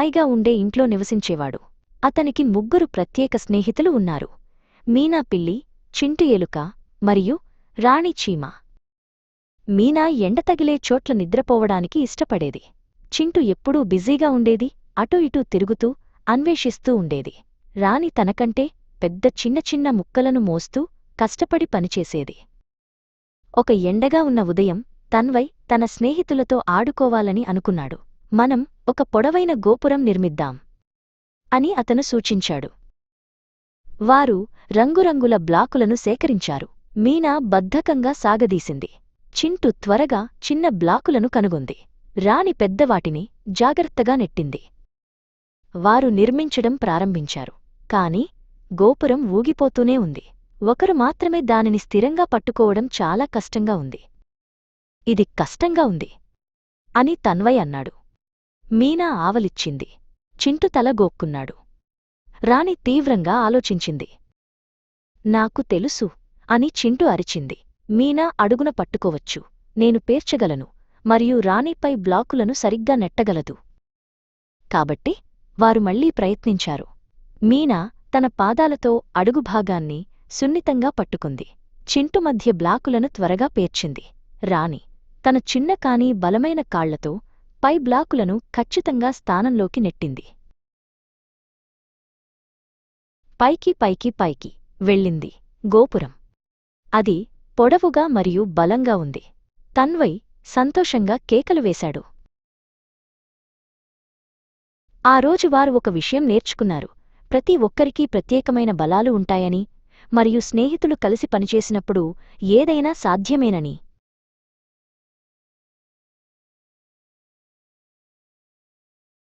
పైగా ఉండే ఇంట్లో నివసించేవాడు. అతనికి ముగ్గురు ప్రత్యేక స్నేహితులు ఉన్నారు. మీనా పిల్లి చింటు ఎలుక మరియు రాణి చీమ. మీనా ఎండ తగిలే చోట్ల నిద్రపోవడానికి ఇష్టపడేది. చింటు ఎప్పుడూ బిజీగా ఉండేది అటూ ఇటూ తిరుగుతూ అన్వేషిస్తూ ఉండేది. రాణి తనకంటే పెద్ద చిన్న చిన్న ముక్కలను మోస్తూ కష్టపడి పనిచేసేది. ఒక ఎండగా ఉన్న ఉదయం తన్వై తన స్నేహితులతో ఆడుకోవాలని అనుకున్నాడు. మనం ఒక పొడవైన గోపురం నిర్మిద్దాం అని అతను సూచించాడు. వారు రంగురంగుల బ్లాకులను సేకరించారు. మీనా బద్ధకంగా సాగదీసింది. చింటు త్వరగా చిన్న బ్లాకులను కనుగొంది. రాణి పెద్దవాటిని జాగ్రత్తగా నెట్టింది. వారు నిర్మించడం ప్రారంభించారు. కాని గోపురం ఊగిపోతూనే ఉంది. ఒకరు మాత్రమే దానిని స్థిరంగా పట్టుకోవడం చాలా కష్టంగా ఉంది. ఇది కష్టంగా ఉంది అని తన్వయ్ అన్నాడు. మీనా ఆవలిచ్చింది. చింటు తల గోక్కున్నాడు. రాణి తీవ్రంగా ఆలోచించింది. నాకు తెలుసు అని చింటు అరిచింది. మీనా అడుగున పట్టుకోవచ్చు. నేను పేర్చగలను. మరియు రాణిపై బ్లాకులను సరిగ్గా నెట్టగలదు. కాబట్టి వారు మళ్ళీ ప్రయత్నించారు. మీనా తన పాదాలతో అడుగు భాగాన్ని సున్నితంగా పట్టుకుంది. చింటు మధ్య బ్లాకులను త్వరగా పేర్చింది. రాణి తన చిన్న కాని బలమైన కాళ్ళతో పై బ్లాకులను ఖచ్చితంగా స్థానంలోకి నెట్టింది. పైకి పైకి పైకి వెళ్ళింది గోపురం. అది పొడవుగా మరియు బలంగా ఉంది. తన్వయ్ సంతోషంగా కేకలు వేశాడు. ఆ రోజు వారు ఒక విషయం నేర్చుకున్నారు. ప్రతి ఒక్కరికీ ప్రత్యేకమైన బలాలు ఉంటాయని మరియు స్నేహితులు కలిసి పనిచేసినప్పుడు ఏదైనా సాధ్యమేనని.